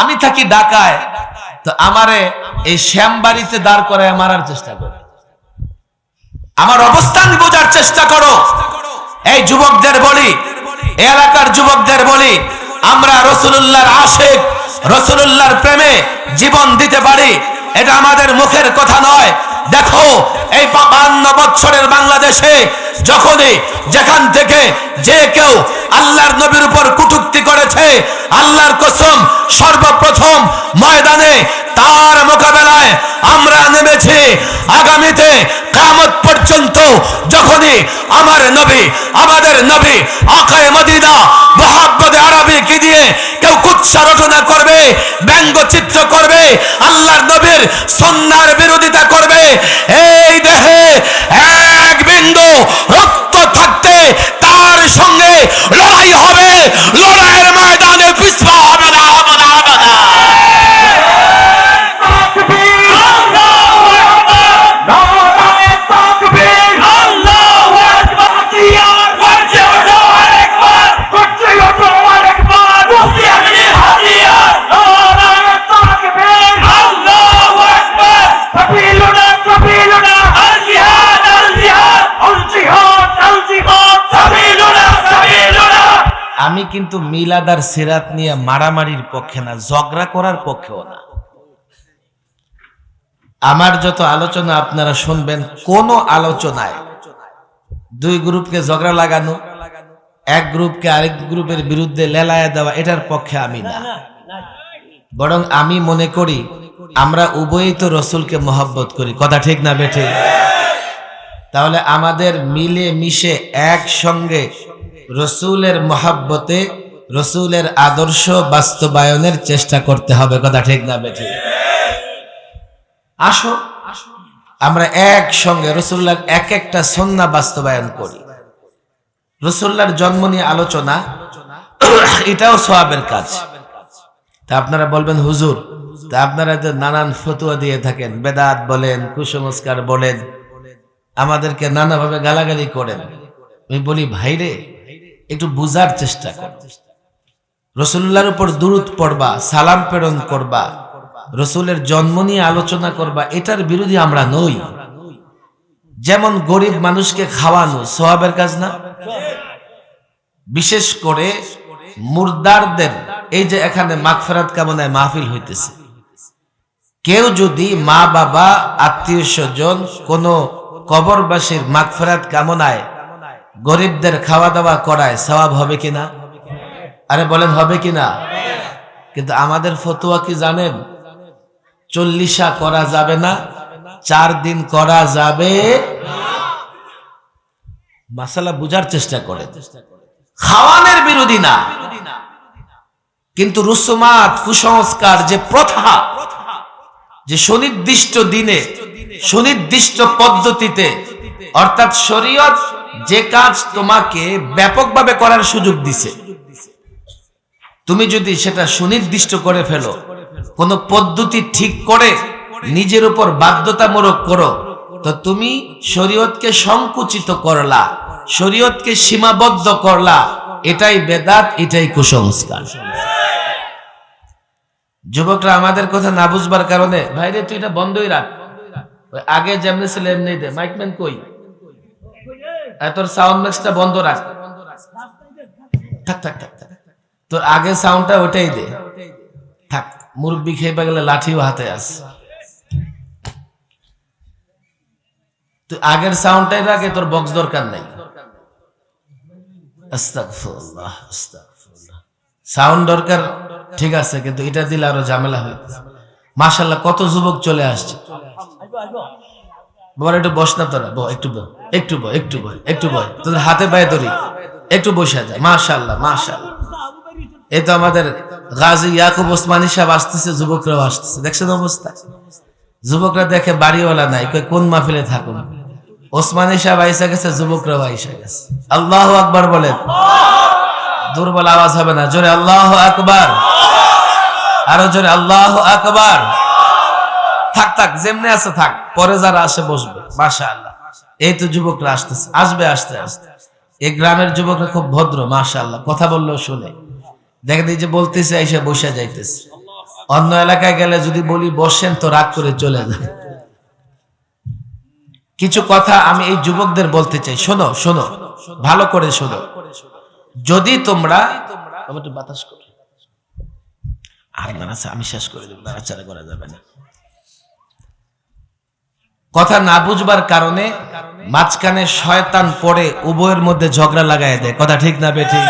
আমি থাকি ঢাকায়, তো আমারে এই শ্যামবাড়িতে দাঁড় করায় মারার চেষ্টা করো। আমার অবস্থান বোঝার চেষ্টা করো। এই যুবকদের বলি এলাকার যুবকদের বলি, আমরা রসুল্লাহর আশেখ রসুল্লাহর প্রেমে জীবন দিতে পারি, এটা আমাদের মুখের কথা নয়। দেখো, এই বান্ন বছরের বাংলাদেশে যখনই যেখান থেকে যে কেউ আল্লাহর নবীর উপর কুটুক্তি করেছে, আল্লাহর কসম সর্বপ্রথম ময়দানে তার মোকাবেলায় আমরা নেমেছি। আগামীতে কামত পর্যন্ত যখনই আমার নবী, আমাদের নবী, আকায় মদিনা মোহাম্মদ আরবি কি দিয়ে কেউ কুৎসা রচনা করবে, ব্যঙ্গ চিত্র করবে, আল্লাহর নবীর সন্ন্যার বিরোধিতা করবে, এই দেহে এক বিন্দু রক্ত থাকতে তার সঙ্গে লড়াই হবে লড়াইয়ের ময়দানে পিছপা হবে না হবে না হবে না আমি কিন্তু মিলাদার সিরাত নিয়ে মারামারির পক্ষে না, ঝগড়া করার পক্ষেও না। আমার যত আলোচনা আপনারা শুনবেন, কোন আলোচনায় দুই গ্রুপকে ঝগড়া লাগানো, এক গ্রুপকে আরেক গ্রুপের বিরুদ্ধে লেলায় দেওয়া, এটার পক্ষে আমি না। বরং আমি মনে করি, আমরা উভয়ই তো রসুলকে মহব্বত করি। কথা ঠিক না বেঠে? তাহলে আমাদের মিলে মিশে একসঙ্গে রসুলের মহাব্বতে, রসুলের আদর্শ বাস্তবায়নের চেষ্টা করতে হবে, কথা ঠিক না বেঠে? আসো, আমরা একসঙ্গে রসুল্লাহ এক একটা সন্না বাস্তবায়ন করি। রসুল্লার জন্ম নিয়ে আলোচনা, এটাও সোয়াবের কাজ। তা আপনারা বলবেন, হুজুর, তা আপনারা তো নানান ফতুয়া দিয়ে থাকেন, বেদাত বলেন, কুসংস্কার বলেন, আমাদেরকে নানাভাবে গালাগালি করেন। আমি বলি, ভাইরে একটু বুঝার চেষ্টা কর। রসুল্লার উপর দূরত পড়বা, সালাম প্রেরণ করবা, রসুলের জন্ম নিয়ে আলোচনা করবা, এটার বিরোধী আমরা নই। যেমন গরিব মানুষকে খাওয়ানো সোহাবের কাজ না? বিশেষ করে মুর্দারদের, এই যে এখানে মাগফেরাত কামনায় মাহফিল হইতেছে। কেউ যদি মা বাবা আত্মীয় স্বজন কোন কবরবাসীর মাগফেরাত কামনায় গরিবদের খাওয়া দাওয়া করায় সওয়াব হবে কিনা? আরে বলেন হবে কিনা? কিন্তু আমাদের ফতোয়া কি জানেন? চল্লিশা করা যাবে না, চার দিন করা যাবে মাসালা বুঝার চেষ্টা করে খাওয়ানোর বিরোধী না। কিন্তু রুসুমাত কুসংস্কার যে প্রথা, যে সুনির্দিষ্ট দিনে, সুনির্দিষ্ট পদ্ধতিতে অর্থাৎ শরীয়ত যে কাজ তোমাকে ব্যাপকভাবে করার সুযোগ দিছে। তুমি যদি সেটা সুনির্দিষ্ট করে ফেলো, কোন পদ্ধতি ঠিক করে নিজের উপর বাধ্যতামূলক করো, তো তুমি শরীয়তকে সংকুচিত করলা, শরীয়তকে সীমাবদ্ধ করলা, এটাই বেদাত, এটাই কুসংস্কার। যুবকরা, আমাদের কথা না বুঝবার কারণে, ভাইরে, তুই এটা বন্ধই রাখ। আগে যেমনি ছিল এমনি দে। মাইকম্যান কই? তোর সাউন্ড ম্যাক্সটা বন্ধ রাখ। থাক থাক থাক তোর আগে সাউন্ডটা ওটাই দে। থাক, মুরব্বি খেয়ে গেলে লাঠিও হাতে আস। তুই আগের সাউন্ডটাই রাখে তোর বক্স দরকার নাই। সাউন্ড দরকার, ঠিক আছে, কিন্তু এটা দিলে আরও ঝামেলা হইতেছে মাশাল্লাহ কত যুবক চলে আসছে। বল, একটু বস না তোরা একটু একটু একটু বহ একটু বহ তোদের হাতে পায়ে ধরি, একটু বসে যায় এই তো আমাদের গাজী ইয়াকুব ওসমানী সাহেব আসতেছে, যুবকরাও আসতেছে। দেখছেন অবস্থা? যুবকরা দেখে বাড়িওয়ালা নাই কোন মাহফিলে থাকুন? ওসমানী সাহেব আইসা গেছে, যুবকরাও গেছে। আল্লাহ আকবার বলেন। দুর্বল আওয়াজ হবে না, জোরে আল্লাহ আকবার। আরও জোরে, আল্লাহ আকবার। থাক থাক যেমনি আছে থাক পরে যারা আসে বসবে মাশা আল্লাহ এই তো যুবকরা আসতেছে আসবে আসতে আসতে। এই গ্রামের যুবকরা খুব ভদ্র মাশা আল্লাহ কথা বললেও শুনে। দেখেন এই যে বলতেছে এসে বসে যাইতেছে। অন্য এলাকায় গেলে যদি বলি বসেন তো রাগ করে চলে যান। কিছু কথা আমি এই যুবকদের বলতে চাই শোনো শোনো ভালো করে শোনো। যদি তোমরা বাতাস করো। আর নাড়াচা আমি শেষ করে দেব নাড়াচাড়া করা যাবে না। কথা না বুঝবার কারণে মাঝখানে শয়তান পড়ে উভয়ের মধ্যে ঝগড়া লাগাই দেয়। কথা ঠিক না বেঠিক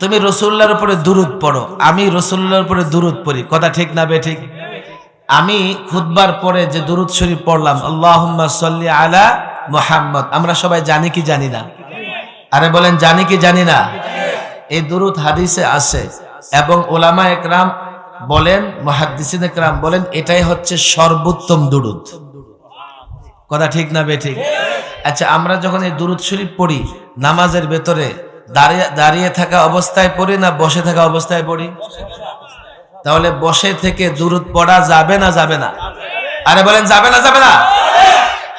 তুমি রসুল্লার উপরে দুরুদ পড়ো, আমি রসুল্লার উপরে দুরুদ পড়ি। কথা ঠিক না বেঠিক আমি খুদবার পরে যে দুরুদ শরীফ পড়লাম, আল্লাহুম্মা সাল্লি আলা মোহাম্মদ। আমরা সবাই জানি কি জানি না? আরে বলেন, জানি কি জানি না? এই দুরুদ হাদিসে আছে এবং ওলামা একরাম বলেন, মুহাদ্দিসিন একরাম বলেন, এটাই হচ্ছে সর্বোত্তম দুরুদ। কথা ঠিক না বে ঠিক? আচ্ছা আমরা যখন এই দুরুদ শরীফ পড়ি, নামাজের ভেতরে দাঁড়িয়ে দাঁড়িয়ে থাকা অবস্থায় পড়ি না বসে থাকা অবস্থায় পড়ি? তাহলে বসে থেকে দুরুদ পড়া যাবে না যাবে না? আরে বলেন, যাবে না যাবে না?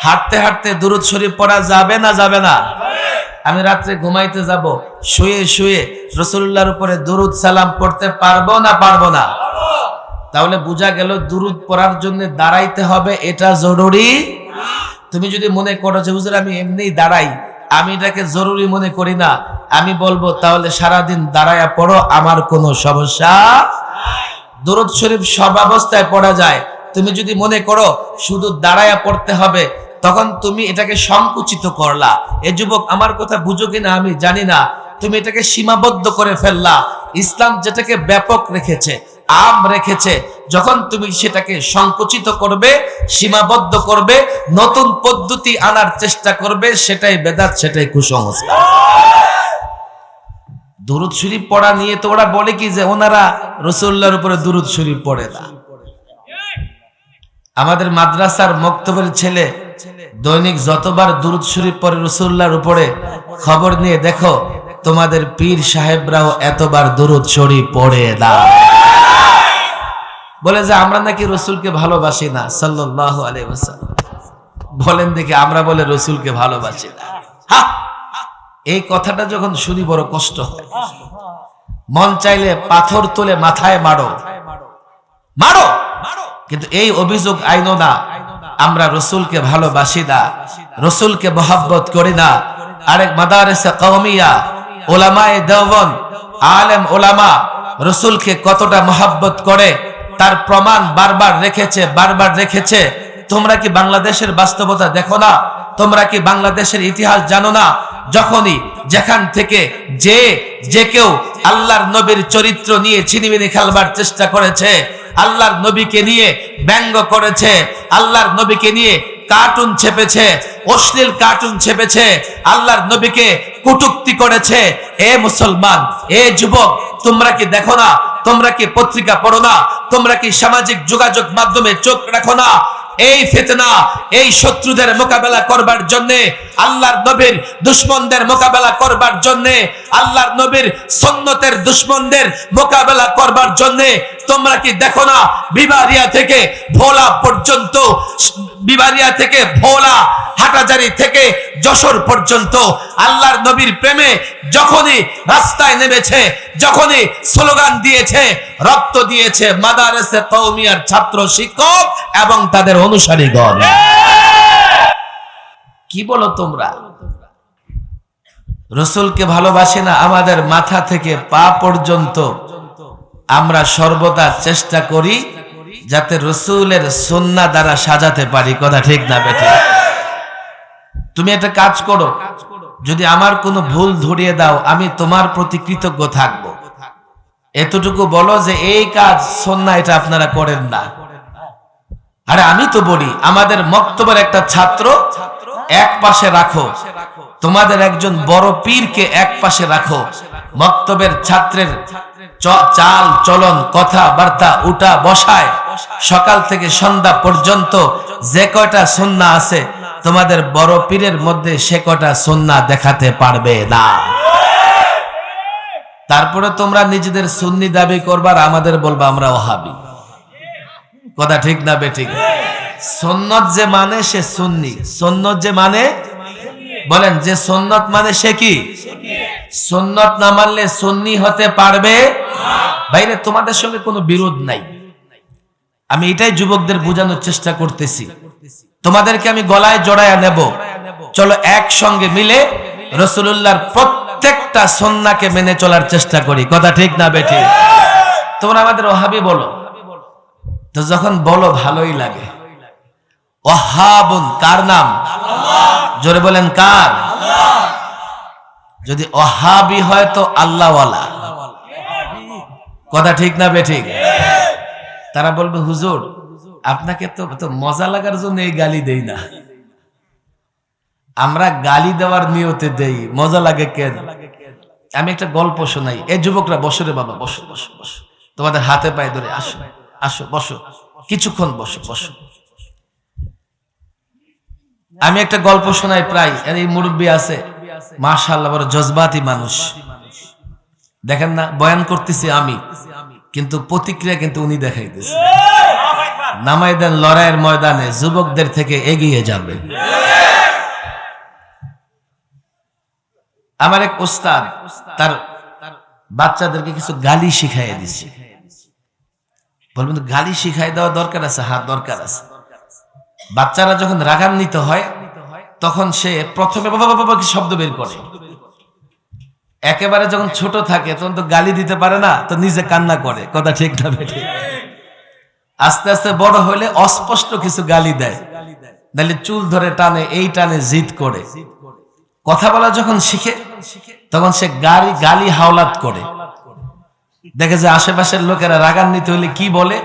হাঁটতে হাঁটতে দুরুদ শরীফ পড়া যাবে না যাবে না? আমি রাত্রে ঘুমাইতে যাব, শুয়ে শুয়ে রসুল্লাহর উপরে দুরুদ সালাম পড়তে পারব না পারব না? তাহলে বোঝা গেল দুরুদ পড়ার জন্য দাঁড়াইতে হবে, এটা জরুরি তুমি যদি মনে করো যে, হুজুর, আমি এমনিই দাঁড়াই, আমি এটাকে জরুরি মনে করি না, আমি বলব, তাহলে সারাদিন দাঁড়ায়া পড়ো, আমার কোনো সমস্যা দরুদ শরীফ সব অবস্থায় পড়া যায়। তুমি যদি মনে করো, শুধু দাঁড়ায়া পড়তে হবে তখন তুমি এটাকে সংকুচিত করলা। এ যুবক, আমার কথা বুঝো কিনা আমি জানি না। তুমি এটাকে সীমাবদ্ধ করে ফেললা। ইসলাম যেটাকে ব্যাপক রেখেছে আম রেখেছে, যখন তুমি সেটাকে সংকুচিত করবে, সীমাবদ্ধ করবে, নতুন পদ্ধতি আনার চেষ্টা করবে, সেটাই বেদাত, সেটাই কুসংস্কার। দুরুদ শরীফ পড়া নিয়ে তো ওরা বলে কি যে ওনারা রসুল্লাহর উপরে দুরুদ শরীফ পড়ে না। আমাদের মাদ্রাসার মক্তবের ছেলে, দৈনিক যতবার দুরুদ শরীফ পড়ে রসুল্লাহর উপরে, খবর নিয়ে দেখো, তোমাদের পীর সাহেবরাও এতবার দুরুদ শরীফ পড়ে না। বলে যে, আমরা নাকি রসুলকে ভালোবাসি না। সাল্লাহ বলেন দেখি, আমরা বলে রসুলকে ভালোবাসি না। এই কথাটা যখন শুনি বড় কষ্ট হয়। মন চাইলে পাথর তুলে মাথায় মারো। মারো! কিন্তু এই অভিযোগ আইনো না। আমরা রসুলকে ভালোবাসি না। রসুলকে মহাব্বত করি না। আরেক মাদারেসে কওমিয়া, ওলামায়ে দেওবন আলেম ওলামা, রসুলকে কতটা মহাব্বত করে তার প্রমাণ বারবার রেখেছে বারবার রেখেছে। তোমরা কি বাংলাদেশের বাস্তবতা দেখো না? তোমরা কি বাংলাদেশের ইতিহাস জানো না? যখনই যেখান থেকে যে যে কেউ আল্লাহর নবীর চরিত্র নিয়ে ছিনিমিনি খেলবার চেষ্টা করেছে, আল্লাহর নবীকে নিয়ে ব্যঙ্গ করেছে, আল্লাহর নবীকে নিয়ে কার্টুন ছেপেছে, অশ্লীল কার্টুন ছেপেছে, আল্লাহর নবীকে কটুক্তি করেছে, এ মুসলমান, এ যুবক, তোমরা কি দেখো না? তোমরা কি পত্রিকা পড়ো না? তোমরা কি সামাজিক যোগাযোগ মাধ্যমে চোখ রাখো না? এই ফেতনা, এই শত্রুদের মোকাবেলা করবার জন্য, আল্লাহর নবীর দুশ্মনদের মোকাবেলা করবার জন্য, আল্লাহর নবীর সন্ন্যতের দুশ্মনদের মোকাবেলা করবার জন্য তোমরা কি দেখো না বিবারিয়া থেকে ভোলা পর্যন্ত, বিবারিয়া থেকে ভোলা হাটাজারি থেকে যশোর পর্যন্ত? আল্লাহর নবীর প্রেমে যখনই রাস্তায় নেমেছে, যখনই স্লোগান দিয়েছে, রক্ত দিয়েছে মাদারেসে কৌমিয়ার ছাত্র শিক্ষক এবং তাদের অনুসারীগণ। কি বলো তোমরা? রসুলকে ভালোবাসে না আমাদের মাথা থেকে পা পর্যন্ত? আমরা সর্বদা চেষ্টা করি যাতে রসুলের সন্না দ্বারা সাজাতে পারি, কথা ঠিক না বেঠে? তুমি একটা কাজ করো, যদি আমার কোনো ভুল ধরিয়ে দাও, আমি তোমার প্রতি কৃতজ্ঞ থাকব। এতটুকু বলো যে এই কাজ সন্না এটা আপনারা করেন না। আরে আমি তো বলি, আমাদের মক্তবের একটা ছাত্র এক পাশে রাখো, তোমাদের একজন বড় পীরকে এক পাশে রাখো। মক্তবের ছাত্রের চাল, চলন কথা বার্তা উঠা, বসায়। সকাল থেকে সন্ধ্যা পর্যন্ত যে কয়টা সন্না আছে, তোমাদের বড় পীরের মধ্যে সে কটা সন্না দেখাতে পারবে না। তারপরে তোমরা নিজেদের সুন্নি দাবি করবার আমাদের বলবা আমরা ওহাবি। কথা ঠিক না বে ঠিক সন্ন্যত যে মানে সে সুন্নি। সন্ন্যত যে মানে? বলেন, যে সন্ন্যত মানে সে কি? সুন্নত না মানলে সুন্নি হতে পারবে বাইরে তোমাদের সঙ্গে কোনো বিরোধ নাই। আমি এটাই যুবকদের বোঝানোর চেষ্টা করতেছি। তোমাদেরকে আমি গলায় জড়ায় নেব। চলো একসঙ্গে মিলে রসুল্লাহর প্রত্যেকটা সন্নাকে মেনে চলার চেষ্টা করি। কথা ঠিক না, বেঠি? তোমরা আমাদের ওহাবি বলো। তো যখন বলো, ভালোই লাগে। ওহাবুন, কার নাম? জোরে বলেন, কার? যদি ওহাবি হয় তো আল্লাহওয়ালা। কথা ঠিক না বেঠিক? তারা বলবে, হুজুর, আপনাকে তো তো মজা লাগার জন্য এই গালি দেই না। আমরা গালি দেওয়ার নিয়তে দেই, মজা লাগে কেন? আমি একটা গল্প শোনাই। এই যুবকরা, বসো রে বাবা, বসো বসো বসো। তোমাদের হাতে পায়ে ধরে, আসো আসো, বসো। কিছুক্ষণ বসো বসো। আমি একটা গল্প শোনাই প্রায় এই মুরব্বী আছে। মাশাল্লাহ বড় জজবাতি মানুষ। দেখেন না বয়ান করতেছি আমি কিন্তু প্রতিক্রিয়া কিন্তু উনি দেখাইতেছে নামাই দেন লড়াইয়ের ময়দানে যুবকদের থেকে এগিয়ে যাবে আমার এক ওস্তাদ তার বাচ্চাদেরকে কিছু গালি শিখাইয়ে দিচ্ছে বলবেন গালি শিখাই দেওয়া দরকার আছে হাত দরকার আছে বাচ্চারা যখন রাগান্বিত হয় তখন সে প্রথমে বাবা বাবা শব্দ বের করে একেবারে যখন ছোট থাকে, তখন তো গালি দিতে পারে না, তো নিজে কান্না করে। কথা ঠিক না বেঠে। আস্তে আস্তে বড় হলে অস্পষ্ট কিছু গালি দেয়। নাহলে চুল ধরে টানে, এই টানে জিদ করে। কথা বলা যখন শিখে, তখন সে গালি গালি হাওলাত করে। দেখে যে আশেপাশের লোকেরা রাগান্বিত হলে কি বলে?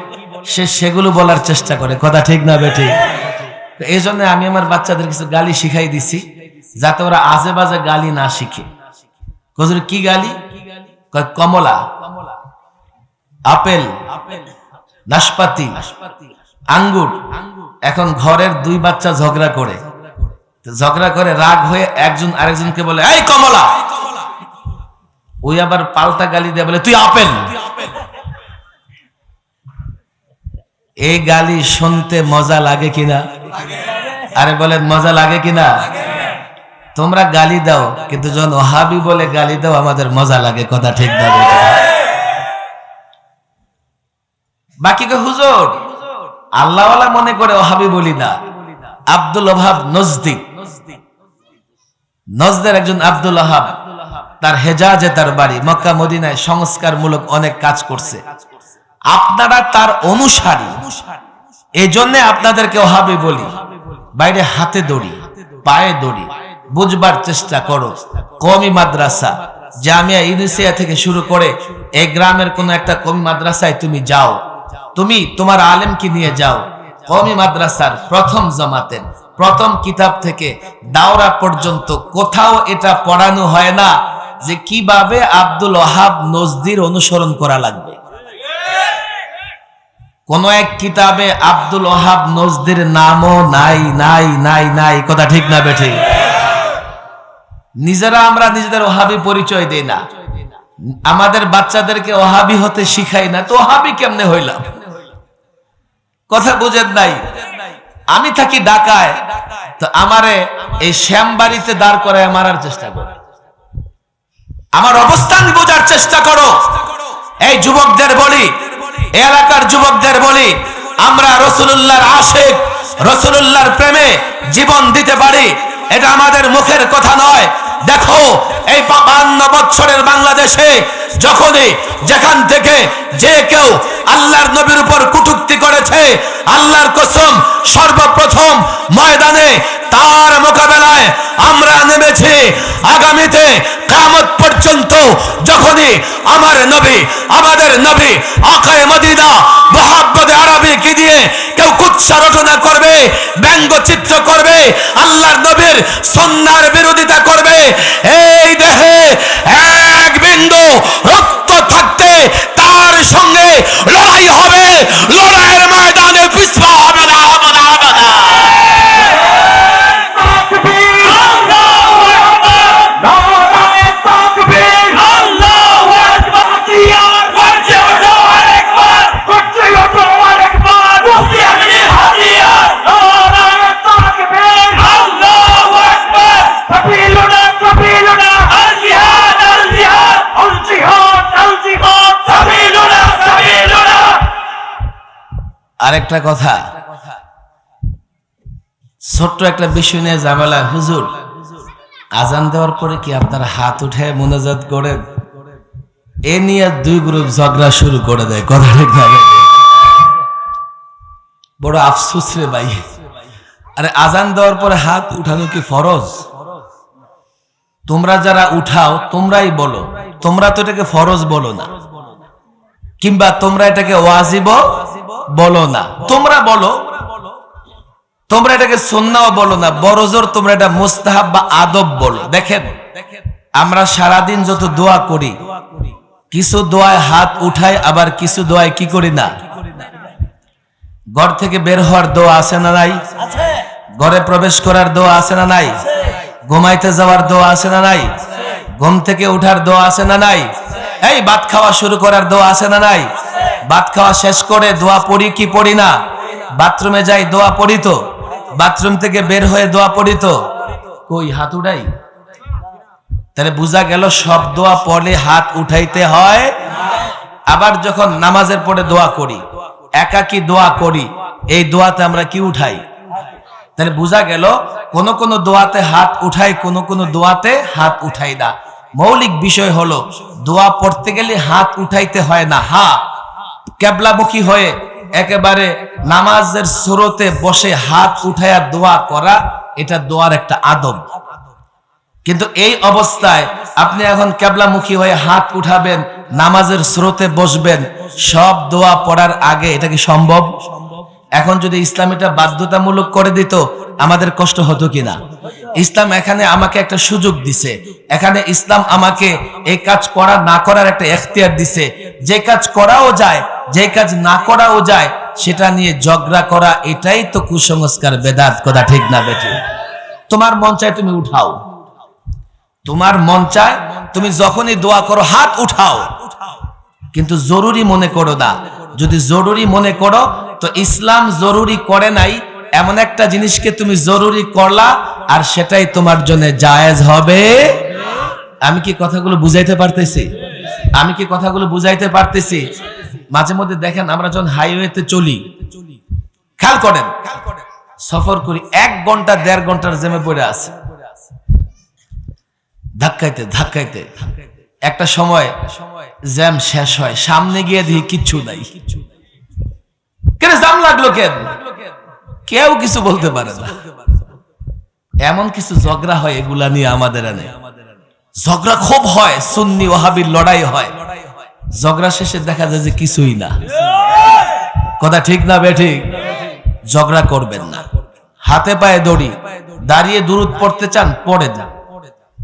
সে সেগুলো বলার চেষ্টা করে। কথা ঠিক না বেঠে। এই জন্য আমি আমার বাচ্চাদের কিছু গালি শিখাই দিছি, যাতে ওরা আজে বাজে গালি না শিখে। কজুর কি গালি? কমলা, আপেল, নাশপাতি, আঙ্গুর। এখন ঘরের দুই বাচ্চা ঝগড়া করে। ঝগড়া করে রাগ হয়ে একজন আরেকজনকে বলে, এই কমলা! ওই আবার পাল্টা গালি দিয়ে, বলে, তুই আপেল! এই গালি শুনতে মজা লাগে কিনা? আরে বলেন, মজা লাগে কিনা? তোমরা গালি দাও, কিন্তু যখন ওহাবি বলে গালি দাও, আমাদের মজা লাগে, কথা ঠিক না বাকি হুজুর? আল্লাহওয়ালা মনে করে ওহাবি বলি না। আব্দুল ওহাব নজদি। নজদের একজন আব্দুল ওহাব। তার হেজাজে তার বাড়ি, মক্কা, মদিনায় সংস্কারমূলক অনেক কাজ করছে। আপনারা তার অনুসারী। এই জন্য আপনাদেরকে ওহাবি বলি। বাইরে হাতে দড়ি, পায়ে দড়ি। বুঝবার চেষ্টা করো। কমি মাদ্রাসা, জামিয়া ইউনিসিয়া থেকে শুরু করে এই গ্রামের কোন একটা কমি মাদ্রাসায় তুমি যাও। তুমি তোমার আলেমকে নিয়ে যাও। কমি মাদ্রাসার প্রথম জমাতেন প্রথম কিতাব থেকে দাওরা পর্যন্ত কোথাও এটা পড়ানো হয় না যে কীভাবে আব্দুল ওহাব নজদির অনুসরণ করা লাগবে। কোন এক কিতাবে আব্দুল ওহাব নজদির নামও নাই নাই নাই নাই, কথা ঠিক না বেঠে নিজেরা আমরা নিজেদের ওহাবি পরিচয় দেই না। আমাদের বাচ্চাদেরকে ওহাবি হতে শিখাই না, তো ওহাবি কেমনে হইলাম? কথা বুঝেন নাই? আমি থাকি ঢাকায়, তো আমারে এই শ্যামবাড়িতে দাঁড় করে মারার চেষ্টা করো। আমার অবস্থান বোঝার চেষ্টা করো। এই যুবকদের বলি এলাকার যুবকদের বলি, আমরা রসুল্লাহর আশেক রসুল্লাহর প্রেমে জীবন দিতে পারি। এটা আমাদের মুখের কথা নয়। দেখো এই বান্ন বছরের বাংলাদেশে যখনই যেখান থেকে যে কেউ আল্লাহর নবীর উপর কুটুক্তি করেছে, আল্লাহর কসম সর্বপ্রথম ময়দানে তার মোকাবেলায় আমরা নেমেছি। আগামীতে কামত পর্যন্ত যখনই আমার নবী, আমাদের নবী আকায় মদিনা মোহাম্মদ আরবি কি দিয়ে কেউ কুৎসা রচনা করবে ব্যঙ্গচিত্র করবে, আল্লাহর নবীর সন্ন্যার বিরোধিতা করবে, এই দেহে বিন্দু রক্ত থাকতে তার সঙ্গে লড়াই হবে লড়াইয়ের আরেকটা কথা। ছোট্ট একটা বিষয় নিয়ে ঝামেলা। হুজুর, আজান দেওয়ার পরে কি আপনার হাত উঠে মোনাজাত করেন এ নিয়ে দুই গ্রুপ ঝগড়া শুরু করে দেয়, কথা ঠিক বেঠিক? বড় আফসুস রে ভাই। আরে আজান দেওয়ার পরে হাত উঠানো কি ফরজ? তোমরা যারা উঠাও, তোমরাই বলো। তোমরা তো এটাকে ফরজ বলো না। কিংবা তোমরা এটাকে ওয়াজিব বলো না। তোমরা বলো। তোমরা এটাকে সন্নাও বলো না, বড় জোর তোমরা এটা মুস্তাহাব বা আদব বলো। দেখেন, আমরা সারাদিন যত দোয়া করি, কিছু দোয়ায় হাত উঠাই, আবার কিছু দোয়ায় কি করি না? ঘর থেকে বের হওয়ার দোয়া আছে না নাই? ঘরে প্রবেশ করার দোয়া আছে না নাই? ঘুমাইতে যাওয়ার দোয়া আছে না নাই? ঘুম থেকে উঠার দোয়া আছে না নাই? এই ভাত খাওয়া শুরু করার দোয়া আছে না নাই? ভাত খাওয়া শেষ করে দোয়া পড়ি কি পড়ি না? বাথরুমে যাই, দোয়া পড়ি তো। বাথরুম থেকে বের হয়ে দোয়া পড়ি তো। কই, হাত উঠাই? তাহলে বোঝা গেল সব দোয়া পড়লে হাত উঠাইতে হয়। আবার যখন নামাজের পরে দোয়া করি, একাকি দোয়া করি, এই দোয়াতে আমরা কি উঠাই? তাহলে বোঝা গেল কোন কোন দোয়াতে হাত উঠাই, কোন কোন দোয়াতে হাত উঠাই না। মৌলিক বিষয় হলো, দোয়া পড়তে গেলে হাত উঠাইতে হয় না হা কেবলামুখী হয়ে একেবারে নামাজের স্রোতে বসে হাত উঠাইয়া দোয়া করা, এটা দোয়ার একটা আদব। কিন্তু এই অবস্থায় আপনি এখন কেবলামুখী হয়ে হাত উঠাবেন, নামাজের স্রোতে বসবেন, সব দোয়া পড়ার আগে এটা কি সম্ভব? এখন যদি ইসলাম এটা বাধ্যতামূলক করে দিত, আমাদের কষ্ট হতো কিনা? ইসলাম এখানে আমাকে একটা সুযোগ দিছে। এখানে ইসলাম আমাকে এই কাজ করা, না করার একটা এখতিয়ার দিছে। যে কাজ করাও যায়, যে কাজ না করাও যায়, সেটা নিয়ে ঝগড়া করা, এটাই তো কুসংস্কার, বেদাত, কথা ঠিক না বেঠিক তোমার মন চায় তুমি উঠাও। তোমার মন চায় তুমি যখনই দোয়া করো, হাত উঠাও। কিন্তু জরুরি মনে করো না। যদি জরুরি মনে করো, তো ইসলাম জরুরি করে নাই এমন একটা জিনিসকে তুমি জরুরি করলা আর সেটাই তোমার জন্য জায়েজ হবে। আমি কি কথাগুলো বুঝাইতে পারতেছি? আমি কি কথাগুলো বুঝাইতে পারতেছি? মাঝে মধ্যে দেখেন আমরা যখন হাইওয়েতে চলি, খেয়াল করেন, সফর করি, এক ঘণ্টা, দেড় ঘণ্টার জেমে পড়ে আছে। ধাক্কাইতে ধাক্কাইতে। একটা সময় জ্যাম শেষ হয়, সামনে গিয়ে দেখি কিচ্ছু নাই। কেন জাম লাগল কেন? কেউ কিছু বলতে পারে না। এমন কিছু ঝগড়া হয় এগুলা নিয়ে আমাদের এনে ঝগড়া খুব হয় সুন্নি ওহাবির লড়াই হয়। ঝগড়া শেষে দেখা যায় যে কিছুই না। কথা ঠিক না বে ঠিক? ঝগড়া করবেন না। হাতে পায়ে দড়ি দাঁড়িয়ে দূরত পড়তে চান পড়ে যান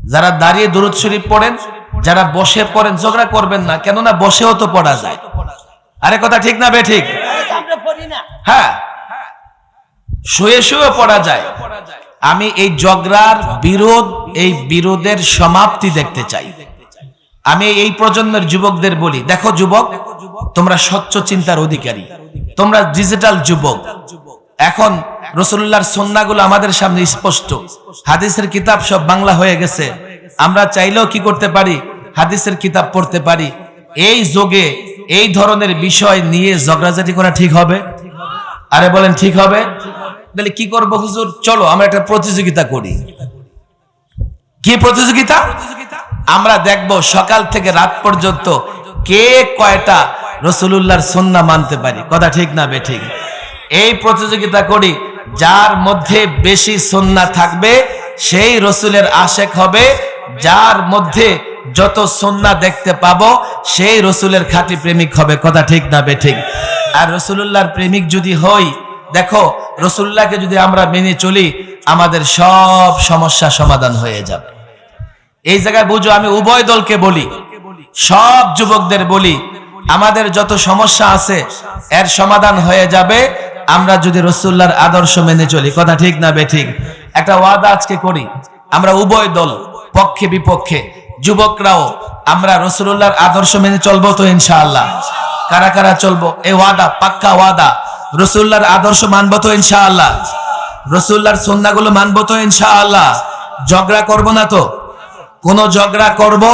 যারা দাঁড়িয়ে দূরত শরীফ পড়েন যারা বসে পড়েন ঝগড়া করবেন না। কেননা বসেও তো পড়া যায়। আরে কথা ঠিক না বে ঠিক? হ্যাঁ। শুয়ে শুয়ে পড়া যায়। আমি এই জগরার বিরোধ, এই বিরোধের সমাপ্তি দেখতে চাই। আমি এই প্রজন্মের যুবকদের বলি, দেখো যুবক, তোমরা স্বচ্ছ চিন্তার অধিকারী। তোমরা ডিজিটাল যুবক। এখন রসুল্লাহর সন্নাগুলো আমাদের সামনে স্পষ্ট। হাদিসের কিতাব সব বাংলা হয়ে গেছে। আমরা চাইলেও কি করতে পারি? হাদিসের কিতাব পড়তে পারি। এই যোগে এই ধরনের বিষয় নিয়ে ঝগড়াঝাটি করা ঠিক হবে? আরে বলেন, ঠিক হবে? তাহলে কি করব হুজুর? চলো, আমরা একটা প্রতিযোগিতা করি। কি প্রতিযোগিতা? আমরা দেখব সকাল থেকে রাত পর্যন্ত কে কয়টা রসুল্লাহর সন্না মানতে পারি। কথা ঠিক না বে ঠিক এই প্রতিযোগিতা করি, যার মধ্যে বেশি সন্না থাকবে, সেই রসুলের আশেক হবে, যার মধ্যে যত সন্না দেখতে পাবো, সেই রসুলের খাঁটি প্রেমিক হবে। কথা ঠিক না বে ঠিক আর রসুল্লাহর প্রেমিক যদি হই দেখো রসুল্লাহকে যদি আমরা মেনে চলি, আমাদের সব সমস্যা সমাধান হয়ে যাবে। এই জায়গায় বুঝো, আমি উভয় দলকে বলি, সব যুবকদের বলি, আমাদের যত সমস্যা আছে, এর সমাধান হয়ে যাবে, আমরা যদি রসুল্লাহর আদর্শ মেনে চলি। কথা ঠিক না বে ঠিক? একটা ওয়াদা আজকে করি, আমরা উভয় দল, পক্ষে বিপক্ষে, যুবকরাও, আমরা রসুল্লাহর আদর্শ মেনে চলবো তো ইনশাআল্লাহ। কারা কারা চলবো? এই ওয়াদা, পাক্কা ওয়াদা। রসুল্লাহর আদর্শ মানবত তো ইনশাআল্লাহ। রসুল্লার সন্নাগুলো মানব তো ইনশাআল্লাহ। ঝগড়া করব না তো? কোন ঝগড়া করব